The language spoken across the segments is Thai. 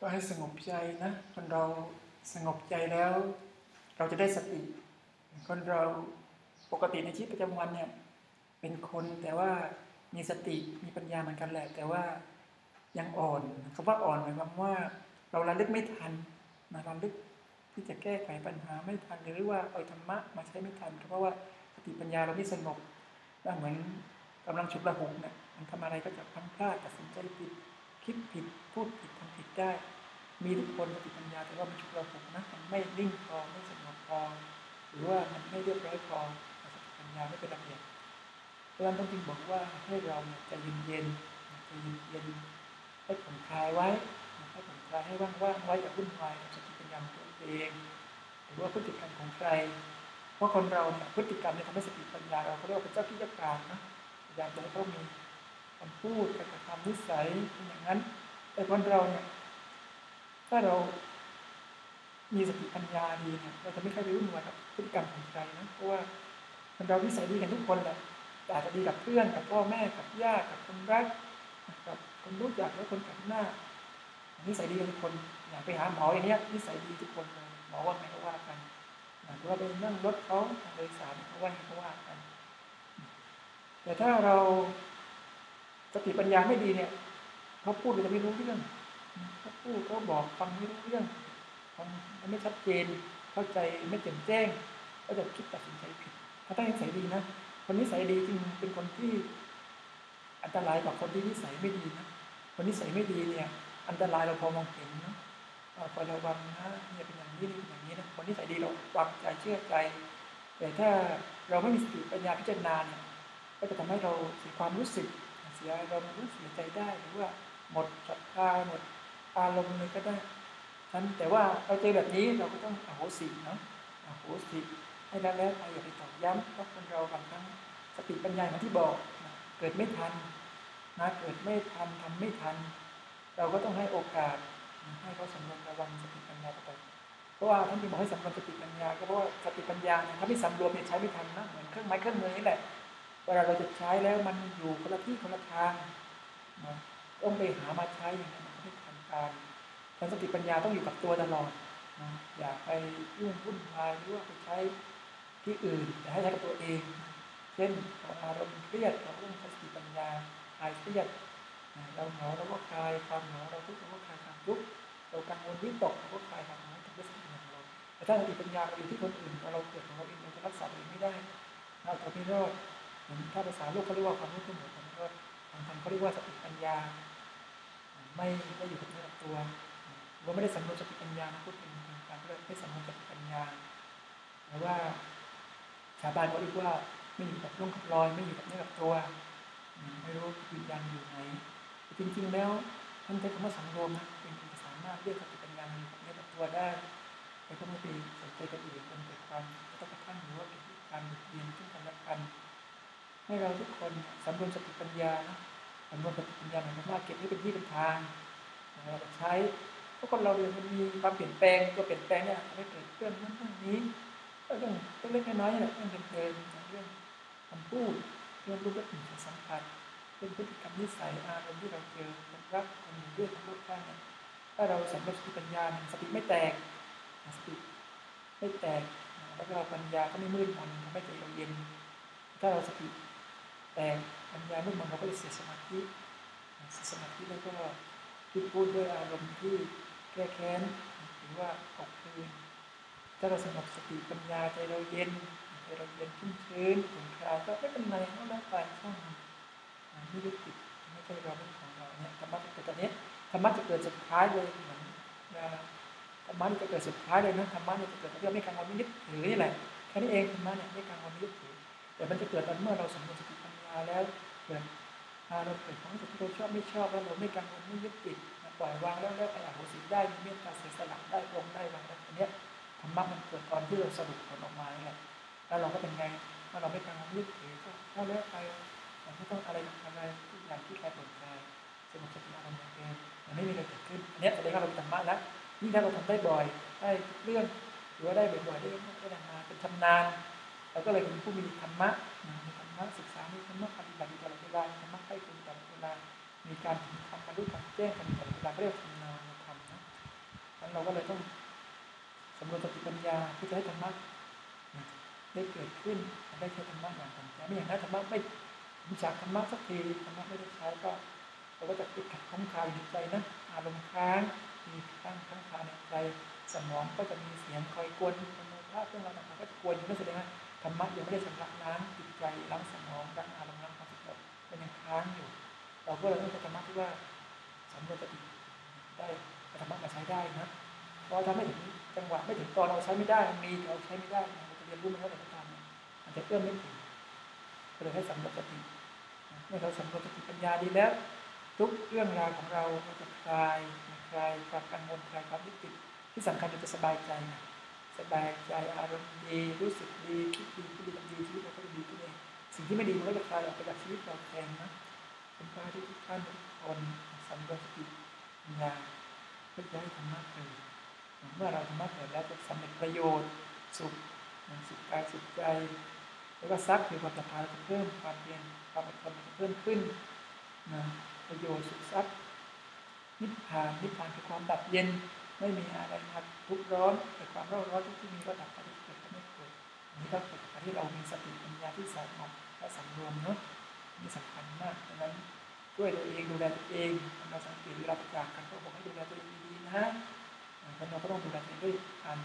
ก็ให้สงบใจนะคนเราสงบใจแล้ว เราจะได้สติคนเราปกติในชีวิตประจำวันเนี่ยเป็นคนแต่ว่ามีสติมีปัญญาเหมือนกันแหละ แต่ว่ายังอ่อนคำว่าอ่อนหมายความว่า เราระลึกไม่ทันนะระลึกที่จะแก้ไขปัญหาไม่ทันหรือว่าเอาธรรมะมาใช้ไม่ทัน เพราะว่าสติปัญญาเราไม่สงบเหมือนกำลังฉุกระหุกเนี่ยมันทำอะไรก็จะพังพลาดตัดสินใจผิด คิดผิดพูดผิดทำผิดได้ มีทุกคนสติปัญญาแต่ว่ามันฉุกระหุกนะมันไม่นิ่งพอไม่สงบพอหรือว่ามันไม่เรียบร้อยพอสติปัญญาไม่เป็นระเบียบเพราะฉะนั้นต้องจึงบอกว่าให้เราเนี่ยใจเย็นๆใจเย็นๆให้ผ่อนคลายไว้ให้ผ่อนคลายให้ว่างๆไว้อย่าวุ่นวายกับสติปัญญาตัวเองหรือว่าพฤติกรรมของใคร เพราะคนเราเนี่ยพฤติกรรมเนี่ยทำให้สติปัญญาเราเขาเรียกว่าเป็นเจ้าที่เจ้าการนะพยายามจะให้เขามี คำพูดการกระทำนิสัยเป็นอย่างนั้น แต่คนเราเนี่ยถ้าเรามีสติปัญญาดีเนี่ยเราจะไม่ค่อยไปวุ่นวายกับพฤติกรรมของใครนะเพราะว่าคนเรานิสัยดีกันทุกคนแหละแต่อาจจะดีกับเพื่อนกับพ่อแม่กับญาติกับคนรักกับคนรู้จักและคนกับหน้านิสัยดีกันทุกคนอยากไปหาหมออย่างเนี้ยนิสัยดีทุกคนเลยหมอว่าไงก็ว่ากันหรือว่าไปนั่งรถเขาโดยสารเขาว่าไงก็ว่ากัน แต่ถ้าเรา สติปัญญาไม่ดีเนี่ยเขาพูดเราจะไม่รู้เรื่องเขาพูดเขาบอกฟังไม่รู้เรื่องฟังมันไม่ชัดเจน เข้าใจไม่แจ่มแจ้ง ก็จะคิดตัดสินใจผิดถ้าตั้งใจดีนะคนนิสัยดีจริงเป็นคนที่อันตรายกว่าคนที่นิสัยไม่ดีนะคนนิสัยไม่ดีเนี่ย อันตรายเราพอมองเห็นนะคอยระวังนะเนี่ยเป็นอย่างนี้นี่เป็นอย่างนี้นะคนนิสัยดีเราวางใจเชื่อใจ แต่ถ้าเราไม่มีสติปัญญาพิจารณาเนี่ยก็จะทำให้เราเสียความรู้สึก สียอารมณ์รู้เสียใจได้หรือว่าหมดศรัทธาหมดอารมณ์เลยก็ได้ฉะนั้นแต่ว่าเราเจอแบบนี้เราก็ต้องอโหสิเนาะอโหสิให้แล้วแล้วไปอย่าไปตอกย้ำเพราะคนเราบางครั้งสติปัญญาอย่างที่บอกนะเกิดไม่ทันนะเกิดไม่ทันทำไม่ทัน เราก็ต้องให้โอกาสให้เขาสำรวมระวังสติปัญญาไปเพราะว่าท่านที่บอกให้สำรวมสติปัญญาก็เพราะว่าสติปัญญาเนี่ยถ้าไม่สำรวมเนี่ยใช้ไม่ทันนะเหมือนเครื่องไม้เครื่องมือนี่แหละ เวลาเราจะใช้แล้วมันอยู่คนละที่คนละทางนะต้องไปหามาใช้อย่างนั้นมันไม่ทันการฉะนั้นสติปัญญาต้องอยู่กับตัวตลอดนะอย่าไปยุ่งวุ่นวายหรือว่าไปใช้ที่อื่นแต่ให้ใช้กับตัวเอง เช่นเราอารมณ์เครียดเราต้องใช้สติปัญญาคลายเครียดเราเหงาเราก็คลายความเหงาเราทุกข์เราก็คลายความทุกข์เรากังวลวิตกเราก็คลายความเหงาจากด้วยสติปัญญาเราแต่ถ้าสติปัญญาเราอยู่ที่คนอื่นเราเกิดของเราเองเราจะรักษาเองไม่ได้เราจะไม่รอด ถ้าภาษาโลกเขาเรียกว่าความรู้ที่เหนือความรอดทางธรรมเขาเรียกว่าสติปัญญา ไม่ไม่อยู่กับเนื้อกับตัวเราไม่ได้สำรวจสติปัญญานะพูดเป็นทางการก็ไม่สำรวจสติปัญญาหรือว่าชาวบ้านเขาเรียกว่าไม่อยู่กับร่องกับรอย ไม่อยู่กับเนื้อกับตัวไม่รู้วิญญาณอยู่ไหนจริงๆแล้วท่านใช้คำว่าสังรวมนะเป็นภาษามารถเรียกสติปัญญาอยู่กับเนื้อกับตัวได้แต่ก็ไม่ไปส่ใจกับอื่นจนเกิดความต้องกระทั่งหรือว่าเกิดการเรียนซึ่งกันและกัน ให้เราทุกคนสำรวมสติปัญญานะสำรวมสติปัญญาหมายความว่าเก็บไว้เป็นที่เป็นทางเราใช้เพราะคนเราเนี่ยมันมีความเปลี่ยนแปลงตัวเปลี่ยนแปลงเนี่ยทำให้เกิดเรื่องนั้นเรื่องนี้เรื่องเล็กน้อยเนี่ยเรื่องเพลินเรื่องคำพูดเรื่องรูปรสกลิ่นสัมผัสเรื่องพฤติกรรมนิสัยอารมณ์ที่เราเจอคนรักคนอยู่ด้วยคนรอบข้างเนี่ยถ้าเราสำรวจสติปัญญาสติไม่แตกสติไม่แตกแล้วก็ปัญญาก็ไม่มืดมนทำให้ใจเราเย็นถ้าเราสติ แต่ปัญญาเมืดมนเราก็จะเสียสมาธิเสียสมาธิแล้วก็คิดพูดด้วยอารมณ์ที่แก้แค้นหรือว่าออกคืนถ้าเราสงบสติปัญญาใจเราเย็นใจเราเย็นชุ่มชื้นผ่อนคลายก็ไม่เป็นไรก็แล้วไปช่างมันไม่ยึดติดไม่ใช่เราไม่ของเราเนี่ยธรรมะจะเกิดตอนนี้ธรรมะจะเกิดสุดท้ายเลยเหมือนธรรมะจะเกิดสุดท้ายเลยนะธรรมะเนี่ยจะเกิดตอนที่เราไม่กังวลไม่ยึดถือนี่แหละแค่นี้เองธรรมะเนี่ยไม่กังวลไม่ยึดถือแต่มันจะเกิดตอนเมื่อเราสำรวจสติ ปัญญาแล้วเกิดเราเกิดความรู้สึกที่เราชอบไม่ชอบแล้วเราไม่กังวลไม่ยึดติดปล่อยวางแล้วแล้วไปอโหสิได้มีเมตตาเสียสละได้ลงได้วางได้อันนี้ธรรมะมันเกิดตอนที่เราสรุปผลออกมาแหละแล้วเราก็เป็นไงเมื่อเราไม่กังวลยึดถือก็แล้วแล้วไปไม่ต้องอะไรอะไรทุกอย่างที่ใครผ่อนคลายสงบสติอารมณ์อย่างมันไม่มีอะไรเกิดขึ้นอันนี้แสดงว่าเราธรรมะแล้วยิ่ถ้าเราทำได้บ่อยได้เรื่องหรือว่าได้บ่อยๆได้ได้นานมาเป็นชำนาญเราก็เลยเป็นผู้มีธรรมะมีธ รรมะศึกษามีธรรมะปฏิบัติตลอดเวลาธรรมะให้คุณตลอดเวลา มีการทำการรู้การแจ้งกันตลอดเวลาเรียกทำนานธรรมนะนั้นเราก็เลยต้องสำรวจสติปัญญาเพื่อจะให้ธรรมะได้เกิดขึ้นได้ใช้ธรรมะอย่างต่างใจไม่อย่างนั้นธรรมะไม่มีจากธรรมะสักทีธรรมะไม่ได้ใช้ก็เราก็จะติดขัดข้องคาอยู่ในใจนะอารมณ์ค้างมีข้งข้างคาในใจสมองก็จะมีเสียงคอยกวนคนในภาพเรื่องราวต่างๆก็จะกวนอยู่นั่นแสดงว่า ธรรมะยังไม่ได้ชำระล้างจิตใจล้างสมองล้างอารมณ์ล้างความคิดเราเป็นยังค้างอยู่ เราก็เลยต้องใช้ธรรมะที่ว่าสำรวจสติได้ธรรมะมาใช้ได้นะเพราะถ้าไม่ถึงจังหวะไม่ถึงตอนเราใช้ไม่ได้มีเราใช้ไม่ได้เราจะเรียนรู้มันเท่าไหร่ก็ตามมันจะเอื้อมไม่ถึงก็เลยให้สำรวจสติเมื่อเราสำรวจสติปัญญาดีแล้ว ทุกเรื่องราวของเราก็จะคลายคลายความกังวลคลายความยึดติดที่สำคัญเราจะสบายใจนะ สบายใจอารมณ์ดีรู้สึกดีคิดดีคิดดีทำดีชีวิตเราก็จะดีขึ้นเองสิ่งที่ไม่ดีมันก็จะคลายออกไปจากชีวิตเราแทนนะคุณป้าที่ทุกท่านทุกคนสำรวจสติปัญญาเพื่อจะให้ธรรมะเกิดเมื่อเราธรรมะเกิดแล้วจะสำเร็จประโยชน์สุขสุขกายสุขใจแล้วก็ซักคือความศรัทธาจะเพิ่มความเพียรความอดทนจะเพิ่มขึ้นนะประโยชน์สุขทรัพย์นิพพานนิพพานคือความดับเย็น ไม่มีอะไรมาทุกร้อนแต่ความร้อนร้อนที่มีก็ดับไปเกิดก็ไม่เกิดนนี้ก็เกิดจากที่เรามีสติปัญญาที่ใส่ออกและสำรวมเนาะนี่สำคัญมากดังนั้นช่วยตัวเองดูแลตัวเองเราสังเกตเวลาจากกันก็บอกให้ดูแลตัวเองดีๆนะแล้วเราก็ต้องดูแลตัวเองด้วยการ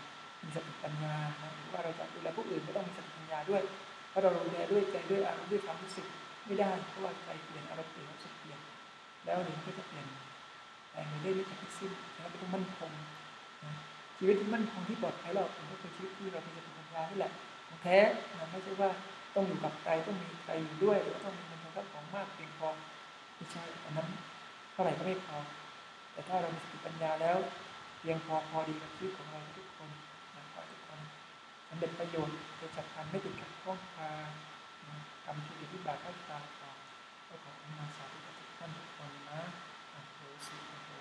มีสติปัญญาหรือว่าเราจะดูแลผู้อื่นก็ต้องมีสติปัญญาด้วยเพราะเราดูแลด้วยใจด้วยอารมณ์ด้วยความรู้สึกไม่ได้เพราะว่าใจเปลี่ยนอารมณ์เปลี่ยนรู้สึกเปลี่ยนแล้วเดี๋ยวก็จะเปลี่ยน แต่ไม่ได้ไม่จะพิสิ้นแล้วก็ต้องมั่นคงชีวิตที่มั่นคงที่ปลอดภัยเราก็คือชีวิตที่เรามีสติปัญญานี่แหละแท้ไม่ใช่ว่าต้องอยู่กับใครต้องมีใครอยู่ด้วยหรือต้องมีเงินทองของมากเพียงพอไม่ใช่อันนั้นเท่าไหร่ก็ไม่พอ แต่ถ้าเรามีสติปัญญาแล้ว เพียงพอพอดีกับชีวิตของเราทุกคนนะขอทุกคนสำเร็จประโยชน์โดยจากการไม่ติดขัดข้องคากรรมที่ดีที่บาปให้ตาต่อก็ขออนุโมทนาสาธุกับทุกท่านทุกคนนะ Thank you.